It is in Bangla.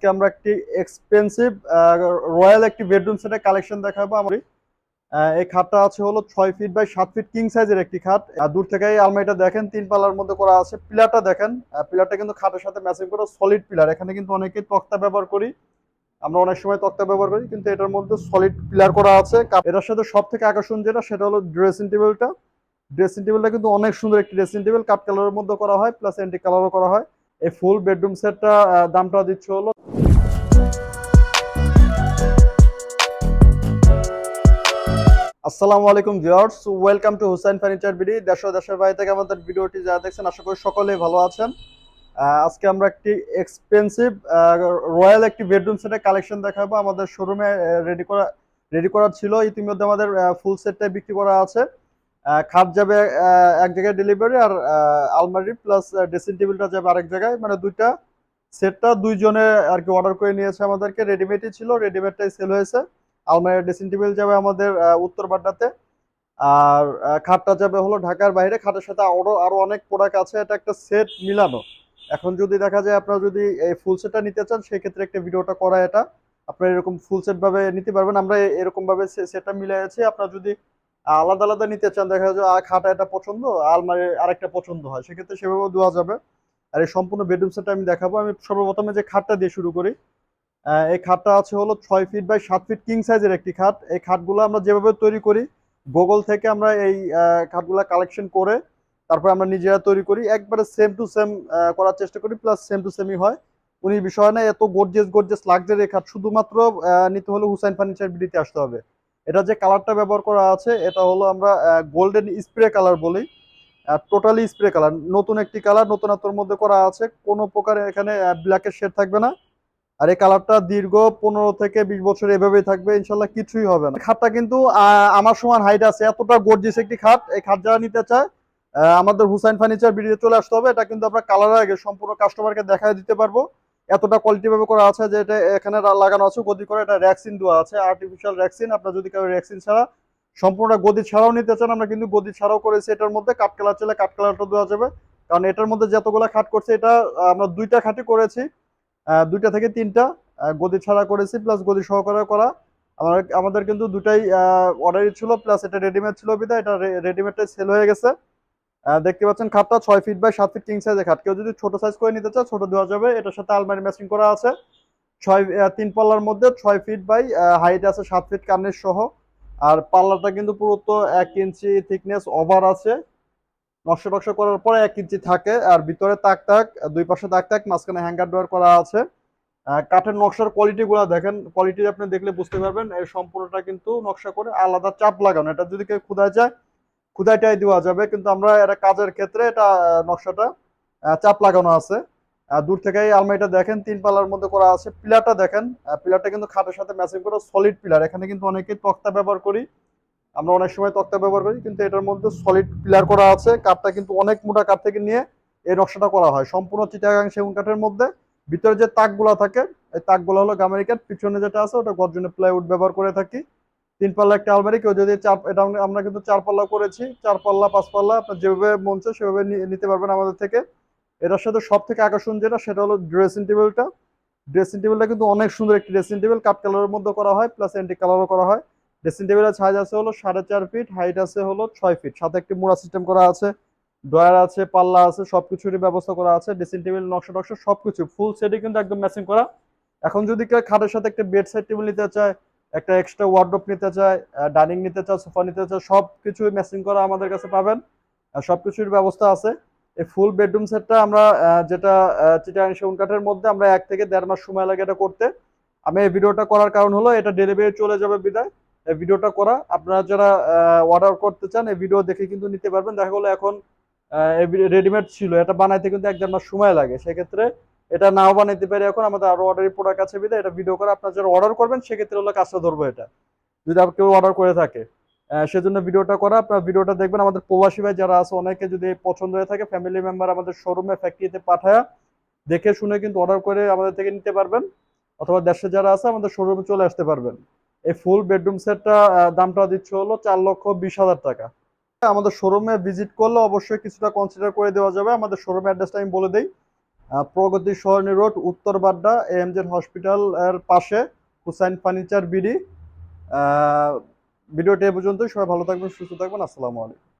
আজকে আমরা একটি এক্সপেন্সিভ রয়্যাল একটি বেডরুম সেটের কালেকশন দেখাবো আমরা। এই খাটটা আছে হলো ছয় ফিট বাই সাত ফিট কিং সাইজের একটি খাট। দূর থেকে এই আলমারিটা দেখেন, তিন পাল্লার মধ্যে করা আছে। পিলারটা দেখেন পিলারটা কিন্তু খাটের সাথে ম্যাচিং করে সলিড পিলার এখানে কিন্তু অনেকে তক্তা ব্যবহার করি। আমরা অনেক সময় তক্তা ব্যবহার করি, কিন্তু এটার মধ্যে সলিড পিলার করা আছে। এটার সাথে সব থেকে আকর্ষণ যেটা, সেটা হলো ড্রেসিং টেবিলটা। ড্রেসিং টেবিলটা কিন্তু অনেক সুন্দর একটি ড্রেসিং টেবিল কাঠ কালারের মধ্যে করা হয় প্লাস অ্যান্টি কালারও করা হয়। এই ফুল বেডরুম সেটটা দামটা দিচ্ছে হলো আসসালামু আলাইকুম viewers, welcome to Hussain furniture BD, দেশ দেশের বাইরে থেকে আমাদের ভিডিওটি যারা দেখছেন, আশা করি সকলেই ভালো আছেন। আজকে আমরা একটি এক্সপেন্সিভ রয়্যাল একটি বেডরুম সেটের কালেকশন দেখাবো। আমাদের শোরুমে রেডি করা রেডি করা ছিল। ইতিমধ্যে আমাদের ফুল সেটটাই বিক্রি করা আছে। খাট যাবে এক জায়গায় ডেলিভারি আর আলমারি প্লাস ড্রেসিং টেবিলটা যাবে আরেক জায়গায়। মানে দুইটা সেটটা দুইজনে আর কি অর্ডার করে নিয়েছে আমাদেরকে। রেডিমেডই ছিল রেডিমেডটাই সেল হয়েছে। আলমারি ড্রেসিং টেবিল যাবে আমাদের উত্তর বাড্ডাতে আর খাটটা যাবে হলো ঢাকার বাইরে। খাটের সাথে আরও আরও অনেক প্রোডাক্ট আছে। এটা একটা সেট মিলানো। এখন যদি দেখা যায় আপনারা যদি এই ফুল সেটটা নিতে চান, সেক্ষেত্রে একটা ভিডিওটা করা এটা। আপনারা এরকম ফুল সেট ভাবে নিতে পারবেন। আমরা এ- এরকম ভাবে সেটটা মিলাইছি আপনারা যদি আলাদা আলাদা নিতে চান, দেখা যায় খাটা এটা পছন্দ আলমারি আরেকটা পছন্দ হয়। সেক্ষেত্রে সেভাবেও দেওয়া যাবে। আর এই সম্পূর্ণ বেডরুম সেটটা আমি দেখাবো। আমি সর্বপ্রথমে যে খাটটা দিয়ে শুরু করি এই খাটটা আছে হলো ছয় ফিট বাই সাত ফিট কিং সাইজের একটি খাট। এই খাটগুলো আমরা যেভাবে তৈরি করি গুগল থেকে আমরা এই খাটগুলা কালেকশন করে তারপর আমরা নিজেরা তৈরি করি। একবারে সেম টু সেম করার চেষ্টা করি প্লাস সেম টু সেমই হয়। উনি বিষয় না, এত গর্জেস গর্জেস লাক্সারি খাট, শুধুমাত্র নিতে হলে হুসাইন ফার্নিচার বিডিতে আসতে হবে। এটা যে কালারটা ব্যবহার করা আছে, এটা হলো আমরা গোল্ডেন স্প্রে কালার বলি। টোটালি স্প্রে কালার নতুন একটি কালার নতুনত্বর মধ্যে করা আছে। কোনো প্রকার এখানে ব্ল্যাকের শেড থাকবে না। আর এই কালারটা দীর্ঘ পনেরো থেকে বিশ বছর এভাবেই থাকবে, ইনশাল্লাহ কিছুই হবে না। খাটটা কিন্তু আমার সমান হাইট আছে, এতটা গর্জিস একটি খাট, এই খাট যারা নিতে চায় আমাদের হুসাইন ফার্নিচার ভিডিও চলে আসতে হবে, এটা কিন্তু আমরা কালার আগে সম্পূর্ণ কাস্টমারকে দেখায় দিতে পারব। এতটা কোয়ালিটি ভাবে করা আছে যে এটা এখানে লাগানো আছে, গদি করে এটা র্যাক্সিন দেওয়া আছে আর্টিফিশিয়াল র্যাক্সিন আপনার যদি কেউ র্যাক্সিন ছাড়া সম্পূর্ণ গদি ছাড়াও নিতে চান, আমরা কিন্তু গদি ছাড়াও করেছি এটার মধ্যে কাঠ কালার চলে কাঠ কালারটা দেওয়া যাবে। কারণ এটার মধ্যে যতগুলো খাট করছে, এটা আমরা দুইটা খাটই করেছি। দুইটা থেকে তিনটা গদি ছাড়া করেছি প্লাস গদি সহকারে করা। আমার, আমাদের কিন্তু দুটাই অর্ডারই ছিল প্লাস এটা রেডিমেড ছিল বিধায় এটা রেডিমেডটাই সেল হয়ে গেছে। দেখতে পাচ্ছেন খাটটা ছয় ফিট বাই সাত ফিট কিং সাইজের খাট। কেউ যদি ছোট সাইজ করে নিতে চায়, ছোট দেওয়া যাবে। এটার সাথে আলমারি ম্যাচিং করা আছে। ছয় তিন পাল্লার মধ্যে ছয় ফিট বাই হাইট আছে সাত ফিট কানের সহ। আর পাল্লাটা কিন্তু পুরো তো এক ইঞ্চি থিকনেস ওভার আছে। নকশা টকশা করার পরে এক ইঞ্চি থাকে, আর ভিতরে তাক তাক, দুই পাশে তাক তাক, মাঝখানে হ্যাঙ্গার ডোয়ার করা আছে। কাঠের নকশার কোয়ালিটি গুলা দেখেন কোয়ালিটি আপনি দেখলে বুঝতে পারবেন, এই সম্পূর্ণটা কিন্তু নকশা করে আলাদা চাপ লাগানো। এটা যদি কেউ খুদায় যায় খুদাইটাই দেওয়া যাবে, কিন্তু আমরা এটা কাজের ক্ষেত্রে এটা নকশাটা চাপ লাগানো আছে। দূর থেকে আলমারিটা দেখেন, তিন পাল্লার মধ্যে করা আছে। পিলারটা দেখেন পিলারটা কিন্তু খাটের সাথে ম্যাচিং করে সলিড পিলার। এখানে কিন্তু অনেকেই তক্তা ব্যবহার করি। আমরা অনেক সময় তক্তা ব্যবহার করি, কিন্তু এটার মধ্যে সলিড পিলার করা আছে। কাঠটা কিন্তু অনেক মোটা কাঠ থেকে নিয়ে এই নকশাটা করা হয়। সম্পূর্ণ চিটাগাং সেগুন কাঠের মধ্যে। ভিতরে যে তাকগুলা থাকে, এই তাকগুলো হলো আমেরিকান পিছনে যেটা আছে, ওটা গর্জনের প্লাইউড ব্যবহার করে থাকি। তিন পাল্লা একটা আলমারি, কেউ যদি চার, এটা আমরা- কিন্তু চার পাল্লা করেছি। চার পাল্লা, পাঁচ পাল্লা, আপনার যেভাবে মন চায় সেভাবে নিতে পারবেন আমাদের থেকে। এটার সাথে সব থেকে আকর্ষণ যেটা, সেটা হলো ড্রেসিং টেবিলটা ড্রেসিং টেবিলটা কিন্তু অনেক সুন্দর একটি ড্রেসিং টেবিল কাঠ কালারের মধ্যে করা হয় প্লাস অ্যান্টি কালারও করা হয়। ড্রেসিং টেবিলের সাইজ আছে হলো সাড়ে চার ফিট হাইট আছে হলো ছয় ফিট সাথে একটি মোড়া সিস্টেম করা আছে, ড্রয়ার আছে, পাল্লা আছে, সবকিছুরই ব্যবস্থা করা আছে, ড্রেসিং টেবিল, নকশা টকশা সবকিছু ফুল সেটই কিন্তু একদম ম্যাচিং করা। এখন যদি কেউ খাটের সাথে একটা বেড সাইড টেবিল নিতে চায়, একটা এক্সট্রা ওয়ার্ডরোব নিতে চায় ডাইনিং নিতে চায় সোফা নিতে চায় সব কিছু ম্যাচিং করা আমাদের কাছে পাবেন। আর সবকিছুর ব্যবস্থা আছে। এই ফুল বেডরুম সেটটা আমরা যেটা চিটাগাং সেগুন কাঠের মধ্যে আমরা এক থেকে দেড় মাস সময় লাগে এটা করতে। আমি এই ভিডিওটা করার কারণ হলো এটা ডেলিভারি চলে যাবে বিদায়। ভিডিওটা করা। আপনারা যারা অর্ডার করতে চান, এই ভিডিও দেখে কিন্তু নিতে পারবেন। দেখা গেলো এখন রেডিমেড ছিল। এটা বানাইতে কিন্তু এক দেড় মাস সময় লাগে। সেক্ষেত্রে এটা নাও বানাইতে পারি এখন। আমাদের আরও অর্ডারি প্রোডাক্ট আছে বিদায় এটা ভিডিও করে। আপনারা যারা অর্ডার করবেন, সেক্ষেত্রে হলো কাজটা ধরবো এটা। যদি আপনি কেউ অর্ডার করে থাকে। সেজন্য ভিডিওটা করা। আপনার ভিডিওটা দেখবেন। আমাদের প্রবাসী ভাই যারা আছে, অনেকে যদি পছন্দ হয়ে থাকে ফ্যামিলি মেম্বার আমাদের শোরুমে ফ্যাক্টরিতে পাঠায় দেখে শুনে কিন্তু অর্ডার করে আমাদের থেকে নিতে পারবেন। অথবা দেশে যারা আছে, আমাদের শোরুমে চলে আসতে পারবেন। এই ফুল বেডরুম সেটটা দামটা দিচ্ছে হলো চার লক্ষ বিশ হাজার টাকা। আমাদের শোরুমে ভিজিট করলে অবশ্যই কিছুটা কনসিডার করে দেওয়া যাবে। আমাদের শোরুম অ্যাড্রেসটা আমি বলে দিই। প্রগতি সরণী রোড, উত্তর বাড্ডা এমজেড হসপিটাল এর পাশে হুসাইন ফার্নিচার বিডি ভিডিওটি এ পর্যন্তই। সবাই ভালো থাকবেন, সুস্থ থাকবেন। আসসালামু আলাইকুম।